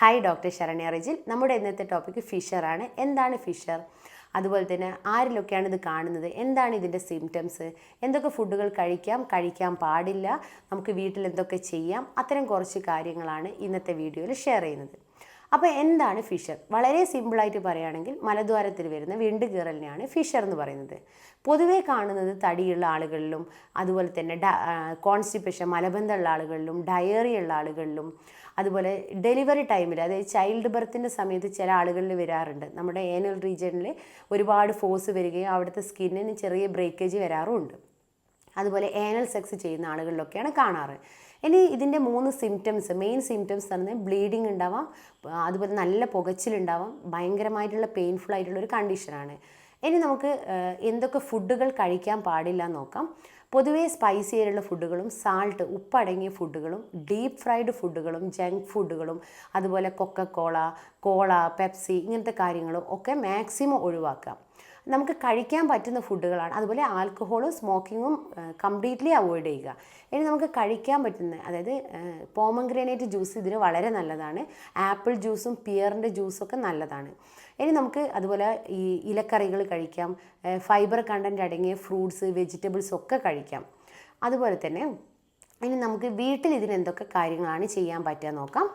Hi doctor Saranya Rijil. നമ്മുടെ ഇന്നത്തെ topic ഫിഷറാണ് എന്താണ് ഫിഷർ അതുപോലെ തന്നെ ആരിലൊക്കെയാണ് ഇത് കാണുന്നത്? എന്താണ് ഇതിന്റെ സിംറ്റംസ് എന്തൊക്കെ ഫുഡുകൾ കഴിക്കാം? കഴിക്കാൻ പാടില്ല. നമുക്ക് വീട്ടിൽ എന്തൊക്കെ ചെയ്യാം? അത്തരം കുറച്ച് കാര്യങ്ങളാണ് ഇന്നത്തെ വീഡിയോയിൽ ഷെയർ ചെയ്യുന്നത്. അപ്പോൾ എന്താണ് ഫിഷർ? വളരെ സിമ്പിളായിട്ട് പറയുകയാണെങ്കിൽ മലദ്വാരത്തിൽ വരുന്ന വിണ്ട് കീറലിനെയാണ് ഫിഷർ എന്ന് പറയുന്നത്. പൊതുവേ കാണുന്നത് തടിയുള്ള ആളുകളിലും അതുപോലെ തന്നെ ഡ കോൺസ്റ്റിപ്പേഷൻ മലബന്ധമുള്ള ആളുകളിലും ഡയറി ഉള്ള ആളുകളിലും അതുപോലെ ഡെലിവറി ടൈമിൽ അതായത് ചൈൽഡ് ബർത്തിന്റെ സമയത്ത് ചില ആളുകളിൽ വരാറുണ്ട്. നമ്മുടെ ഏനൽ റീജിയനിൽ ഒരുപാട് ഫോഴ്സ് വരികയും അവിടുത്തെ സ്കിന്നിന് ചെറിയ ബ്രേക്കേജ് വരാറുമുണ്ട് അതുപോലെ ഏനൽ സെക്സ് ചെയ്യുന്ന ആളുകളിലൊക്കെയാണ് കാണാറ്. ഇനി ഇതിന്റെ മൂന്ന് സിംറ്റംസ് മെയിൻ സിംറ്റംസ് തന്നെ ബ്ലീഡിങ് ഉണ്ടാവാം അതുപോലെ നല്ല പുകച്ചിലുണ്ടാവാം ഭയങ്കരമായിട്ടുള്ള പെയിൻഫുൾ ആയിട്ടുള്ള ഒരു കണ്ടീഷനാണ് ഇനി നമുക്ക് എന്തൊക്കെ ഫുഡുകൾ കഴിക്കാൻ പാടില്ല എന്ന് നോക്കാം. പൊതുവേ സ്പൈസി ആയിട്ടുള്ള ഫുഡുകളും സാൾട്ട് ഉപ്പടങ്ങിയ ഫുഡുകളും ഡീപ്പ് ഫ്രൈഡ് ഫുഡുകളും ജങ്ക് ഫുഡുകളും അതുപോലെ കൊക്കക്കോള കോള പെപ്സി ഇങ്ങനത്തെ കാര്യങ്ങളും ഒക്കെ മാക്സിമം ഒഴിവാക്കാം. നമുക്ക് കഴിക്കാൻ പറ്റുന്ന ഫുഡുകളാണ്. അതുപോലെ ആൽക്കഹോളും സ്മോക്കിങ്ങും കംപ്ലീറ്റ്ലി അവോയ്ഡ് ചെയ്യുക. ഇനി നമുക്ക് കഴിക്കാൻ പറ്റുന്ന അതായത് പോമഗ്രനേറ്റ് ജ്യൂസ് ഇതിന് വളരെ നല്ലതാണ്. ആപ്പിൾ ജ്യൂസും പിയറിന്റെ ജ്യൂസും ഒക്കെ നല്ലതാണ്. ഇനി നമുക്ക് അതുപോലെ ഈ ഇലക്കറികൾ കഴിക്കാം. ഫൈബർ കണ്ടന്റ് അടങ്ങിയ ഫ്രൂട്ട്സ് വെജിറ്റബിൾസ് ഒക്കെ കഴിക്കാം. അതുപോലെ തന്നെ ഇനി നമുക്ക് വീട്ടിൽ ഇതിന് എന്തൊക്കെ കാര്യങ്ങളാണ് ചെയ്യാൻ പറ്റുക നോക്കാം.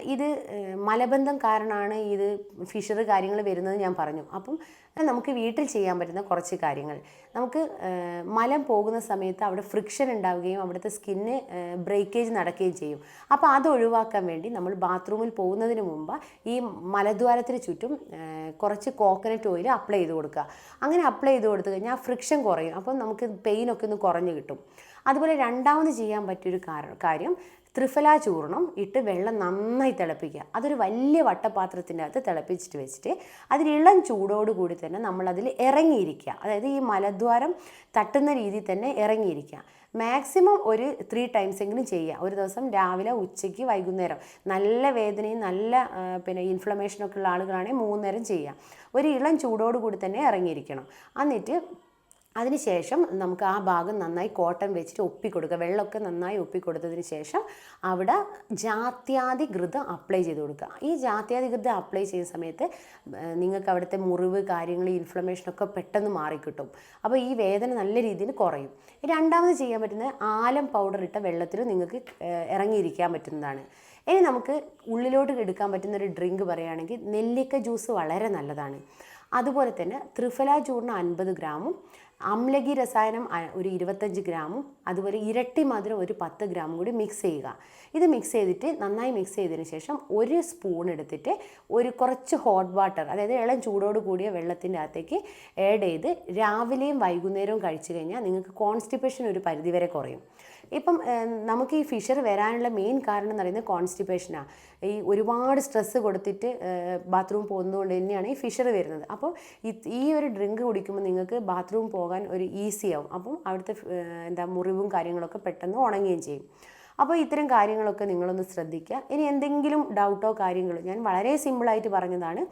ഇത് മലബന്ധം കാരണമാണ് ഇത് ഫിഷറ് കാര്യങ്ങൾ വരുന്നത് ഞാൻ പറഞ്ഞു. അപ്പം നമുക്ക് വീട്ടിൽ ചെയ്യാൻ പറ്റുന്ന കുറച്ച് കാര്യങ്ങൾ. നമുക്ക് മലം പോകുന്ന സമയത്ത് അവിടെ ഫ്രിക്ഷൻ ഉണ്ടാവുകയും അവിടുത്തെ സ്കിന്ന് ബ്രേക്കേജ് നടക്കുകയും ചെയ്യും. അപ്പോൾ അത് ഒഴിവാക്കാൻ വേണ്ടി നമ്മൾ ബാത്റൂമിൽ പോകുന്നതിന് മുമ്പ് ഈ മലദ്വാരത്തിന് ചുറ്റും കുറച്ച് കോക്കനട്ട് ഓയിൽ അപ്ലൈ ചെയ്ത് കൊടുക്കുക. അങ്ങനെ അപ്ലൈ ചെയ്ത് കൊടുത്തു കഴിഞ്ഞാൽ ഫ്രിക്ഷൻ കുറയും. അപ്പം നമുക്ക് പെയിനൊക്കെ ഒന്ന് കുറഞ്ഞ് കിട്ടും. അതുപോലെ രണ്ടാമത് ചെയ്യാൻ പറ്റിയൊരു കാര- കാര്യം ത്രിഫല ചൂർണം ഇട്ട് വെള്ളം നന്നായി തിളപ്പിക്കുക. അതൊരു വലിയ വട്ടപാത്രത്തിന്റെ അകത്ത് തിളപ്പിച്ചിട്ട് വെച്ചിട്ട് അതിലിളം ഇളം ചൂടോട് കൂടി തന്നെ നമ്മളതിൽ ഇറങ്ങിയിരിക്കുക. അതായത് ഈ മലദ്വാരം തട്ടുന്ന രീതിയിൽ തന്നെ ഇറങ്ങിയിരിക്കുക. മാക്സിമം ഒരു ത്രീ ടൈംസ് എങ്കിലും ചെയ്യുക. ഒരു ദിവസം രാവിലെ ഉച്ചയ്ക്ക് വൈകുന്നേരം. നല്ല വേദനയും നല്ല പിന്നെ ഇൻഫ്ലമേഷനൊക്കെ ഉള്ള ആളുകളാണെങ്കിൽ മൂന്നേരം ചെയ്യുക. ഒരു ഇളം ചൂടോടുകൂടി തന്നെ ഇറങ്ങിയിരിക്കണം. എന്നിട്ട് അതിനുശേഷം നമുക്ക് ആ ഭാഗം നന്നായി കോട്ടൺ വെച്ചിട്ട് ഒപ്പിക്കൊടുക്കുക വെള്ളമൊക്കെ നന്നായി ഒപ്പിക്കൊടുത്തതിന് ശേഷം അവിടെ ജാത്യാതി ഘൃതം അപ്ലൈ ചെയ്ത് കൊടുക്കുക. ഈ ജാത്യാതി ഘൃതം അപ്ലൈ ചെയ്യുന്ന സമയത്ത് നിങ്ങൾക്ക് അവിടുത്തെ മുറിവ് കാര്യങ്ങൾ ഇൻഫ്ലമേഷനൊക്കെ പെട്ടെന്ന് മാറിക്കിട്ടും. അപ്പോൾ ഈ വേദന നല്ല രീതിയിൽ കുറയും. രണ്ടാമത് ചെയ്യാൻ പറ്റുന്നത് ആലം പൗഡർ ഇട്ട വെള്ളത്തിൽ നിങ്ങൾക്ക് ഇറങ്ങിയിരിക്കാൻ പറ്റുന്നതാണ്. ഇനി നമുക്ക് ഉള്ളിലോട്ട് എടുക്കാൻ പറ്റുന്ന ഒരു ഡ്രിങ്ക് പറയുകയാണെങ്കിൽ നെല്ലിക്ക ജ്യൂസ് വളരെ നല്ലതാണ്. അതുപോലെ തന്നെ ത്രിഫല ചൂർണ അൻപത് ഗ്രാമും അമ്ലകി രസായനം ഒരു ഇരുപത്തഞ്ച് ഗ്രാമും അതുപോലെ ഇരട്ടി മധുരം ഒരു പത്ത് ഗ്രാമും കൂടി മിക്സ് ചെയ്യുക. ഇത് മിക്സ് ചെയ്തിട്ട് നന്നായി മിക്സ് ചെയ്തതിന് ശേഷം ഒരു സ്പൂൺ എടുത്തിട്ട് ഒരു കുറച്ച് ഹോട്ട് വാട്ടർ അതായത് ഇളം ചൂടോട് കൂടിയ വെള്ളത്തിന്റെ അകത്തേക്ക് ആഡ് ചെയ്ത് രാവിലെയും വൈകുന്നേരവും കഴിച്ചു കഴിഞ്ഞാൽ നിങ്ങൾക്ക് കോൺസ്റ്റിപ്പേഷൻ ഒരു പരിധിവരെ കുറയും. ഇപ്പം നമുക്ക് ഈ ഫിഷർ വരാനുള്ള മെയിൻ കാരണം എന്ന് പറയുന്നത് കോൺസ്റ്റിപ്പേഷനാണ് ഈ ഒരുപാട് സ്ട്രെസ്സ് കൊടുത്തിട്ട് ബാത്റൂം പോകുന്നതുകൊണ്ട് തന്നെയാണ് ഈ ഫിഷർ വരുന്നത്. അപ്പോൾ ഈ- ഒരു ഡ്രിങ്ക് കുടിക്കുമ്പോൾ നിങ്ങൾക്ക് ബാത്റൂം പോകാൻ ഒരു ഈസി ആവും. അപ്പം അവിടുത്തെ എന്താ മുറിവും കാര്യങ്ങളൊക്കെ പെട്ടെന്ന് ഉണങ്ങുകയും ചെയ്യും. അപ്പോൾ ഇത്തരം കാര്യങ്ങളൊക്കെ നിങ്ങളൊന്ന് ശ്രദ്ധിക്കുക. ഇനി എന്തെങ്കിലും ഡൗട്ടോ കാര്യങ്ങളോ ഞാൻ വളരെ സിമ്പിളായിട്ട് പറഞ്ഞതാണ്.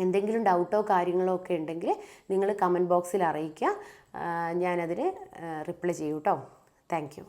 എന്തെങ്കിലും ഡൗട്ടോ കാര്യങ്ങളോ ഒക്കെ ഉണ്ടെങ്കിൽ നിങ്ങൾ കമന്റ് ബോക്സിൽ അറിയിക്കുക. ഞാനതിന് റിപ്ലൈ ചെയ്യൂട്ടോ താങ്ക് യു